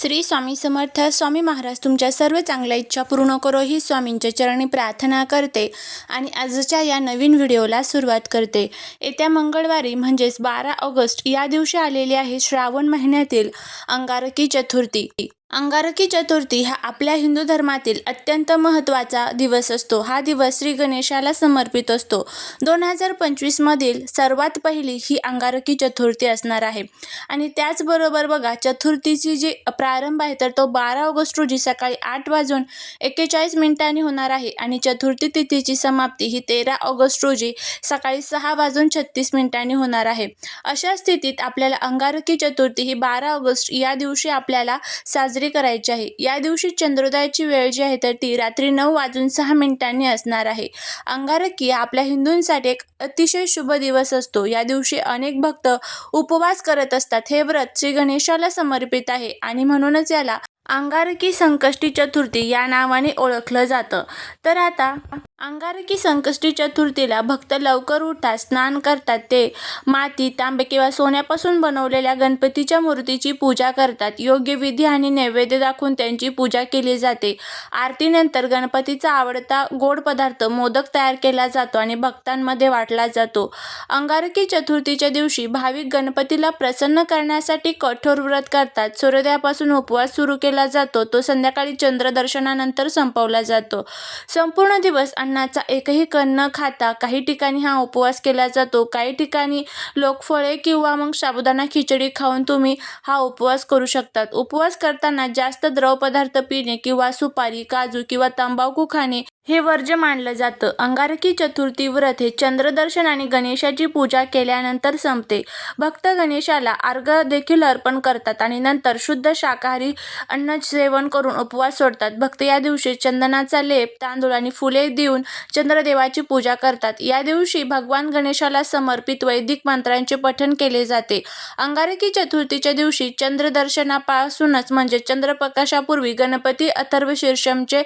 श्री स्वामी समर्थ स्वामी महाराज तुमच्या सर्व चांगल्या इच्छा पूर्ण करो ही स्वामींच्या चरणी प्रार्थना करते आणि आजच्या या नवीन व्हिडिओला सुरुवात करते. येत्या मंगळवारी म्हणजेच बारा ऑगस्ट या दिवशी आलेली आहे श्रावण महिन्यातील अंगारकी चतुर्थी. अंगारकी चतुर्थी हा आपल्या हिंदू धर्मातील अत्यंत महत्त्वाचा दिवस असतो. हा दिवस श्री गणेशाला समर्पित असतो. दोन हजार पंचवीसमधील सर्वात पहिली ही अंगारकी चतुर्थी असणार आहे. आणि त्याचबरोबर बघा चतुर्थीची जी प्रारंभ आहे तर तो बारा ऑगस्ट रोजी सकाळी आठ वाजून एक्केचाळीस मिनिटांनी होणार आहे. आणि चतुर्थी तिथीची समाप्ती ही तेरा ऑगस्ट रोजी सकाळी सहा वाजून छत्तीस मिनिटांनी होणार आहे. अशा स्थितीत आपल्याला अंगारकी चतुर्थी ही बारा ऑगस्ट या दिवशी आपल्याला साजरी करायची आहे. या दिवशी चंद्रोदयाची वेळ जी आहे तर ती रात्री नऊ वाजून सहा मिनिटांनी असणार आहे. अंगारकी आपल्या हिंदूंसाठी एक अतिशय शुभ दिवस असतो. या दिवशी अनेक भक्त उपवास करत असतात. हे व्रत श्री गणेशाला समर्पित आहे आणि म्हणूनच याला अंगारकी संकष्टी चतुर्थी या नावाने ओळखलं जातं. तर आता अंगारकी संकष्टी चतुर्थीला भक्त लवकर उठतात स्नान करतात. ते माती तांबे किंवा सोन्यापासून बनवलेल्या गणपतीच्या मूर्तीची पूजा करतात. योग्य विधी आणि नैवेद्य दाखवून त्यांची पूजा केली जाते. आरतीनंतर गणपतीचा आवडता गोड पदार्थ मोदक तयार केला जातो आणि भक्तांमध्ये वाटला जातो. अंगारकी चतुर्थीच्या दिवशी भाविक गणपतीला प्रसन्न करण्यासाठी कठोर व्रत करतात. सूर्योदयापासून उपवास सुरू केला जातो. तो संध्याकाळी चंद्रदर्शनानंतर संपवला जातो. संपूर्ण दिवस अन्नाचा एकही कण न खाता काही ठिकाणी हा उपवास केला जातो. काही ठिकाणी लोक फळे किंवा मग साबुदाणा खिचडी खाऊन तुम्ही हा उपवास करू शकतात. उपवास करताना जास्त द्रव पदार्थ पिणे किंवा सुपारी काजू किंवा तंबाखू खाणे हे वर्ज्य मानलं जातं. अंगारकी चतुर्थी व्रत हे चंद्रदर्शन आणि गणेशाची पूजा केल्यानंतर संपते. भक्त गणेशाला अर्घ देखील अर्पण करतात आणि नंतर शुद्ध शाकाहारी अन्न सेवन करून उपवास सोडतात. भक्त या दिवशी चंदनाचा लेप तांदूळ आणि फुले देऊन चंद्रदेवाची पूजा करतात. या दिवशी भगवान गणेशाला समर्पित वैदिक मंत्रांचे पठण केले जाते. अंगारकी चतुर्थीच्या दिवशी चंद्रदर्शनापासूनच म्हणजे चंद्रप्रकाशापूर्वी गणपती अथर्व शीर्षमचे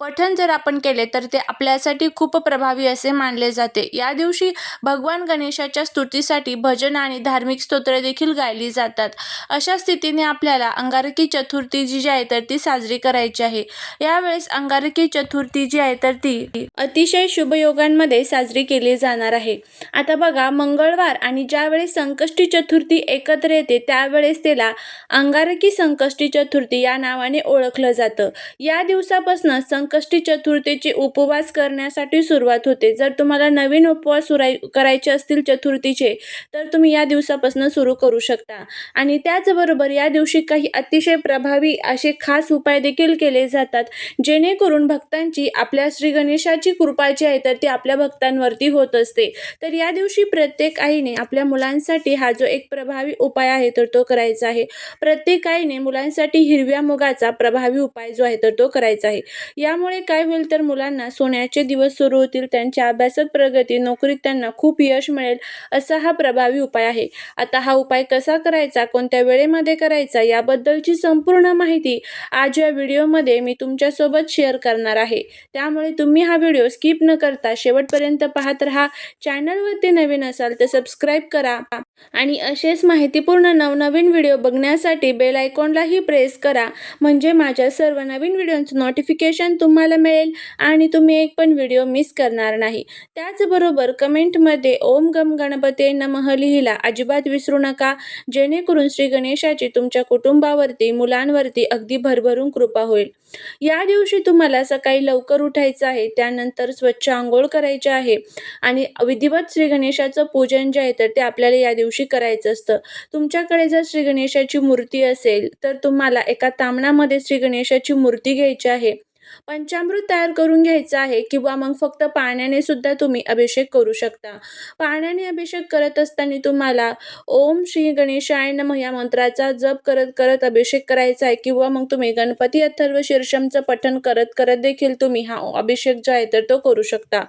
पठण जर आपण केले तर ते आपल्यासाठी खूप प्रभावी असे मानले जाते. या दिवशी भगवान गणेशाच्या स्तुतीसाठी भजन आणि धार्मिक स्तोत्रे देखील गायली जातात. अशा स्थितीने आपल्याला अंगारकी चतुर्थी जी आहे तर ती साजरी करायची आहे. यावेळेस अंगारकी चतुर्थी जी आहे तर ती अतिशय शुभयोगांमध्ये साजरी केली जाणार आहे. आता बघा मंगळवार आणि ज्यावेळेस संकष्टी चतुर्थी एकत्र येते त्यावेळेस त्याला अंगारकी संकष्टी चतुर्थी या नावाने ओळखलं जातं. या दिवसापासून संकष्टी चतुर्थी चतुर्थीचे उपवास करण्यासाठी सुरुवात होते. जर तुम्हाला नवीन उपवास सुराय करायचे असतील चतुर्थीचे तर तुम्ही या दिवसापासून सुरू करू शकता. आणि त्याचबरोबर या दिवशी काही अतिशय प्रभावी असे खास उपाय देखील केले जातात जेणेकरून भक्तांची आपल्या श्री गणेशाची कृपा जी आहे तर ती आपल्या भक्तांवरती होत असते. तर या दिवशी प्रत्येक आईने आपल्या मुलांसाठी हा जो एक प्रभावी उपाय आहे तर तो करायचा आहे. प्रत्येक आईने मुलांसाठी हिरव्या मुगाचा प्रभावी उपाय जो आहे तर तो करायचा आहे. यामुळे काय होईल तर मुलांना सोन्याचे दिवस सुरू होतील त्यांच्या अभ्यासात प्रगती नोकरीत त्यांना खूप यश मिळेल असा हा प्रभावी उपाय आहे. आता हा उपाय कसा करायचा कोणत्या वेळेमध्ये करायचा याबद्दलची संपूर्ण माहिती आज या व्हिडिओमध्ये मी तुमच्यासोबत शेअर करणार आहे. त्यामुळे तुम्ही हा व्हिडिओ स्किप न करता शेवटपर्यंत पाहत राहा. चॅनलवरती नवीन असाल तर सबस्क्राईब करा. आणि असेच माहितीपूर्ण नवनवीन व्हिडिओ बघण्यासाठी बेल आयकॉनलाही प्रेस करा. म्हणजे माझ्या सर्व नवीन व्हिडिओचं नोटिफिकेशन तुम्हाला मिळेल आणि तुम्ही एक पण व्हिडिओ मिस करणार नाही. त्याचबरोबर कमेंटमध्ये ओम गम गणपते नमः लिहिला. अजिबात विसरू नका. जेणेकरून श्री गणेशाची तुमच्या कुटुंबावरती मुलांवरती अगदी भरभरून कृपा होईल. या दिवशी तुम्हाला सकाळी लवकर उठायचं आहे. त्यानंतर स्वच्छ आंघोळ करायचे आहे. आणि विधिवत श्री गणेशाचं पूजन जे आहे तर ते आपल्याला या दिवशी करायचं असतं. तुमच्याकडे जर श्री गणेशाची मूर्ती असेल तर तुम्हाला एका तामणामध्ये श्री गणेशाची मूर्ती घ्यायची आहे. पंचामृत तयार करून घ्यायचं आहे किंवा मग फक्त पाण्याने सुद्धा तुम्ही अभिषेक करू शकता. पाण्याने अभिषेक करत असताना तुम्हाला ओम श्री गणेशाय नम या मंत्राचा जप करत करत अभिषेक करायचा आहे किंवा मग तुम्ही गणपती अथर्व शीर्षमचं पठण करत करत देखील तुम्ही हा अभिषेक जो आहे तर तो करू शकता.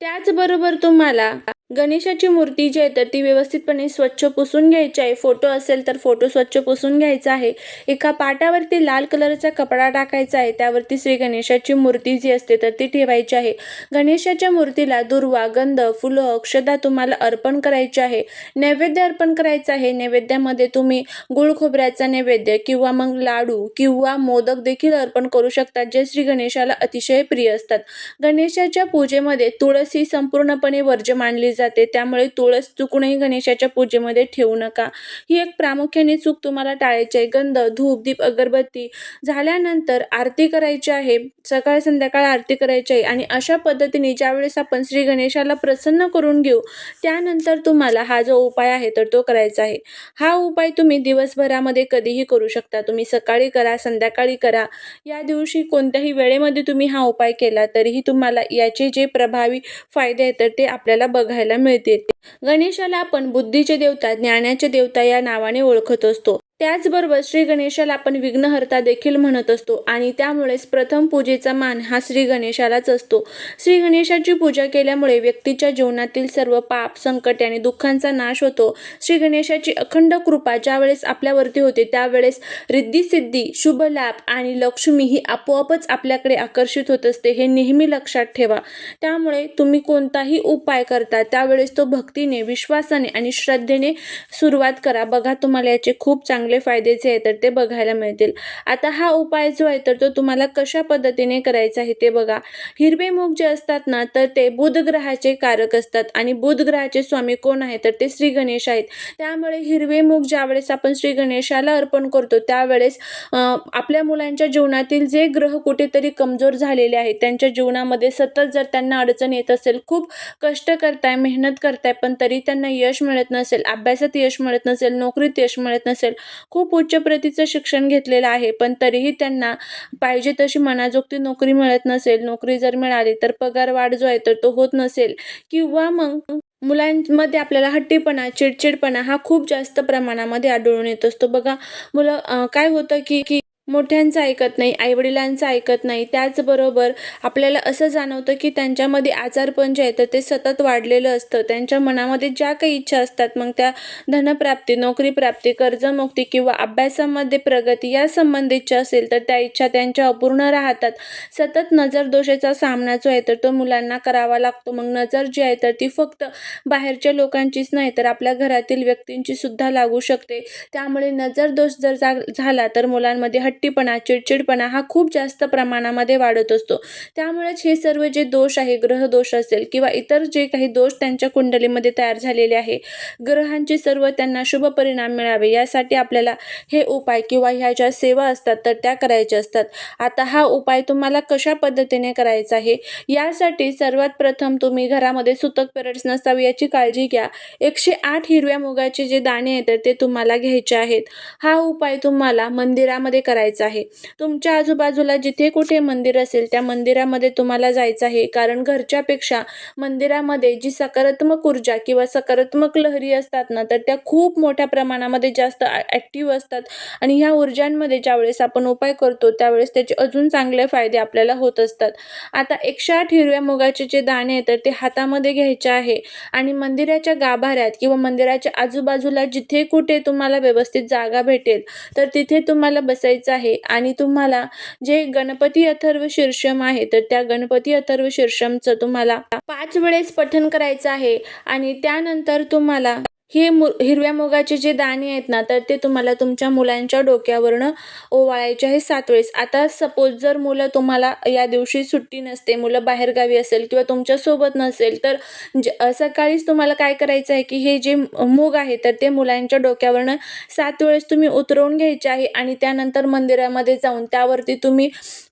त्याचबरोबर तुम्हाला गणेशाची मूर्ती जी आहे तर ती व्यवस्थितपणे स्वच्छ पुसून घ्यायची आहे. फोटो असेल तर फोटो स्वच्छ पुसून घ्यायचा आहे. एका पाटावरती लाल कलरचा कपडा टाकायचा आहे. त्यावरती श्री गणेशाची मूर्ती जी असते तर ती ठेवायची आहे. गणेशाच्या मूर्तीला दुर्वा गंध फुलं अक्षदा तुम्हाला अर्पण करायची आहे. नैवेद्य अर्पण करायचं आहे. नैवेद्यामध्ये तुम्ही गुळ खोबऱ्याचा नैवेद्य किंवा मग लाडू किंवा मोदक देखील अर्पण करू शकतात जे श्री गणेशाला अतिशय प्रिय असतात. गणेशाच्या पूजेमध्ये तुळस ही संपूर्णपणे वर्ज्य मानली जाते. त्यामुळे तुळस चुकूनही गणेशाच्या पूजेमध्ये ठेवू नका. ही एक प्रामुख्याने चूक तुम्हाला टाळायची आहे. गंध धूप दीप अगरबत्ती झाल्यानंतर आरती करायची आहे. सकाळ संध्याकाळ आरती करायची आहे. आणि अशा पद्धतीने ज्यावेळेस आपण श्री गणेशाला प्रसन्न करून घेऊ त्यानंतर तुम्हाला हा जो उपाय आहे तर तो करायचा आहे. हा उपाय तुम्ही दिवसभरामध्ये कधीही करू शकता. तुम्ही सकाळी करा संध्याकाळी करा. या दिवशी कोणत्याही वेळेमध्ये तुम्ही हा उपाय केला तरीही तुम्हाला याचे जे प्रभावी फायदे आहेत तर ते आपल्याला बघायला मिळतील गणेशाला आपण बुद्धीचे देवता ज्ञानाचे देवता या नावाने ओळखत असतो. त्याचबरोबर श्री गणेशाला आपण विघ्नहर्ता देखील म्हणत असतो. आणि त्यामुळेच प्रथम पूजेचा मान हा श्री गणेशालाच असतो. श्री गणेशाची पूजा केल्यामुळे व्यक्तीच्या जीवनातील सर्व पाप संकट आणि दुःखांचा नाश होतो. श्री गणेशाची अखंड कृपा ज्यावेळेस आपल्यावरती होते त्यावेळेस रिद्धी सिद्धी शुभ लाभ आणि लक्ष्मी ही आपोआपच आपल्याकडे आकर्षित होत असते हे नेहमी लक्षात ठेवा. त्यामुळे तुम्ही कोणताही उपाय करता त्यावेळेस तो भक्तीने विश्वासाने आणि श्रद्धेने सुरुवात करा. बघा तुम्हाला याचे खूप चांगले चांगले जे आहे तर ते बघायला मिळतील. आता हा उपाय जो आहे तर तो तुम्हाला कशा पद्धतीने करायचा आहे ते बघा. हिरवे मूग जे असतात ना तर ते बुध ग्रहाचे कारक असतात आणि बुध ग्रहाचे स्वामी कोण आहे तर ते श्री गणेश आहेत. त्यामुळे हिरवे मूग ज्यावेळेस आपण श्री गणेशाला अर्पण करतो त्यावेळेस आपल्या मुलांच्या जीवनातील जे ग्रह कुठेतरी कमजोर झालेले आहेत त्यांच्या जीवनामध्ये सतत जर त्यांना अडचण येत असेल खूप कष्ट करताय मेहनत करताय पण तरी त्यांना यश मिळत नसेल अभ्यासात यश मिळत नसेल नोकरीत यश मिळत नसेल खूप उच्च प्रतीचं शिक्षण घेतलेलं आहे पण तरीही त्यांना पाहिजे तशी मनाजोगती नोकरी मिळत नसेल. नोकरी जर मिळाली तर पगार वाढ जो आहे तर तो होत नसेल. किंवा मग मुलांमध्ये आपल्याला हट्टीपणा चिडचिडपणा हा खूप जास्त प्रमाणामध्ये आढळून येत असतो. बघा मुलं काय होतं की की मोठ्यांचं ऐकत नाही आईवडिलांचं ऐकत नाही. त्याचबरोबर आपल्याला असं जाणवतं की त्यांच्यामध्ये आजारपण जे आहे तर ते सतत वाढलेलं असतं. त्यांच्या मनामध्ये ज्या काही इच्छा असतात मग त्या धनप्राप्ती नोकरी प्राप्ती कर्जमुक्ती किंवा अभ्यासामध्ये प्रगती या संबंधीच्या असेल तर त्या इच्छा त्यांच्या अपूर्ण राहतात. सतत नजर दोषाचा सामना जो आहे तर तो मुलांना करावा लागतो. मग नजर जी आहे तर ती फक्त बाहेरच्या लोकांचीच नाही तर आपल्या घरातील व्यक्तींची सुद्धा लागू शकते. त्यामुळे नजर दोष जर जा- झाला तर मुलांमध्ये हट्टीपणा चिडचिडपणा हा खूप जास्त प्रमाणामध्ये वाढत असतो. त्यामुळेच हे सर्व जे दोष आहे ग्रह दोष असेल किंवा इतर जे काही दोष त्यांच्या कुंडलीमध्ये तयार झालेले आहे ग्रहांचे सर्व त्यांना शुभ परिणाम मिळावे यासाठी आपल्याला हे उपाय किंवा ह्या ज्या सेवा असतात तर त्या करायच्या असतात. आता हा उपाय तुम्हाला कशा पद्धतीने करायचा आहे? यासाठी सर्वात प्रथम तुम्ही घरामध्ये सुतक पेरड्स नसावी याची काळजी घ्या. एकशे आठ हिरव्या मुगाचे जे दाणे आहेत तर ते तुम्हाला घ्यायचे आहेत. हा उपाय तुम्हाला मंदिरामध्ये करायचा आहे. तुमच्या आजूबाजूला जिथे कुठे मंदिर असेल त्या मंदिरामध्ये तुम्हाला जायचं आहे. कारण घरच्यापेक्षा मंदिरामध्ये जी सकारात्मक ऊर्जा किंवा सकारात्मक लहरी असतात ना तर त्या खूप मोठ्या प्रमाणामध्ये जास्त ॲक्टिव्ह असतात. आणि ह्या ऊर्जांमध्ये ज्यावेळेस आपण उपाय करतो त्यावेळेस त्याचे अजून चांगले फायदे आपल्याला होत असतात. आता एकशे आठ हिरव्या मुगाचे जे दाणे आहेत तर ते हातामध्ये घ्यायचे आहे. आणि मंदिराच्या गाभाऱ्यात किंवा मंदिराच्या आजूबाजूला जिथे कुठे तुम्हाला व्यवस्थित जागा भेटेल तर तिथे तुम्हाला बसायचं आहे आणि तुम्हाला जे गणपती अथर्व शीर्षम आहे तर त्या गणपती अथर्व शीर्षमचं तुम्हाला पाच वेळेस पठन करायचं आहे. आणि त्यानंतर तुम्हाला हे मु हिरव्या मुगाचे जे दाणे आहेत ना तर ते तुम्हाला तुमच्या मुलांच्या डोक्यावरनं ओवाळायचे आहे सात वेळेस. आता सपोज जर मुलं तुम्हाला या दिवशी सुट्टी नसते मुलं बाहेरगावी असेल किंवा तुमच्यासोबत नसेल तर ज सकाळीच तुम्हाला काय करायचं आहे की हे जे मूग आहे तर ते मुलांच्या डोक्यावरनं सात वेळेस तुम्ही उतरवून घ्यायचे आहे आणि त्यानंतर मंदिरामध्ये जाऊन त्यावरती तुम्ही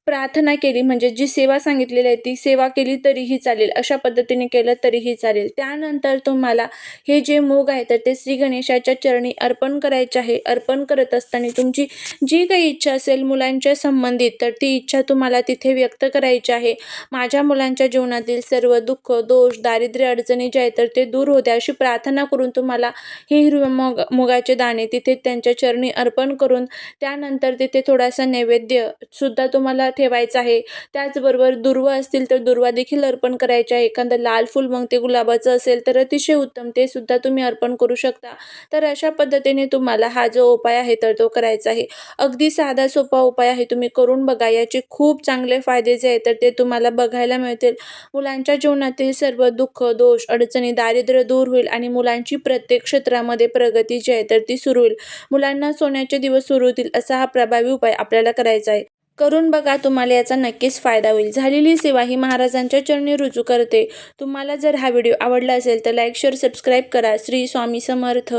प्रार्थना केली म्हणजे जी सेवा सांगितलेली आहे ती सेवा केली तरीही चालेल. अशा पद्धतीने केलं तरीही चालेल. त्यानंतर तुम्हाला हे जे मूग आहे तर ते श्री गणेशाच्या चरणी अर्पण करायचे आहे. अर्पण करत असताना तुमची जी काही इच्छा असेल मुलांच्या संबंधित तर ती इच्छा तुम्हाला तिथे व्यक्त करायची आहे. माझ्या मुलांच्या जीवनातील सर्व दुःख दोष दारिद्र्य अडचणी जे आहे तर ते दूर होते अशी प्रार्थना करून तुम्हाला हे हिरव्या मुग मुगाचे दाणे तिथे त्यांच्या चरणी अर्पण करून त्यानंतर तिथे थोडासा नैवेद्य सुद्धा तुम्हाला ठेवायचा आहे. त्याचबरोबर दुर्वा असतील तर दुर्वा देखील अर्पण करायचे आहे. एखादं लाल फूल मग ते गुलाबाचं असेल तर अतिशय उत्तम. ते सुद्धा तुम्ही अर्पण करू शकता. तर अशा पद्धतीने तुम्हाला हा जो उपाय आहे तर तो करायचा आहे. अगदी साधा सोपा उपाय आहे. तुम्ही करून बघा. याचे खूप चांगले फायदे जे आहेत तर ते तुम्हाला बघायला मिळतील. मुलांच्या जीवनातील सर्व दुःख दोष अडचणी दारिद्र्य दूर होईल आणि मुलांची प्रत्येक क्षेत्रामध्ये प्रगती जी आहे तर ती सुरू होईल. मुलांना सोन्याचे दिवस सुरू होतील असा हा प्रभावी उपाय आपल्याला करायचा आहे. करून बघा तुम्हाला याचा नक्कीच फायदा होईल. झालेली सेवा ही महाराजांच्या चरणी रुजू करते. तुम्हाला जर हा व्हिडिओ आवडला असेल तर लाईक शेअर सबस्क्राईब करा. श्री स्वामी समर्थ.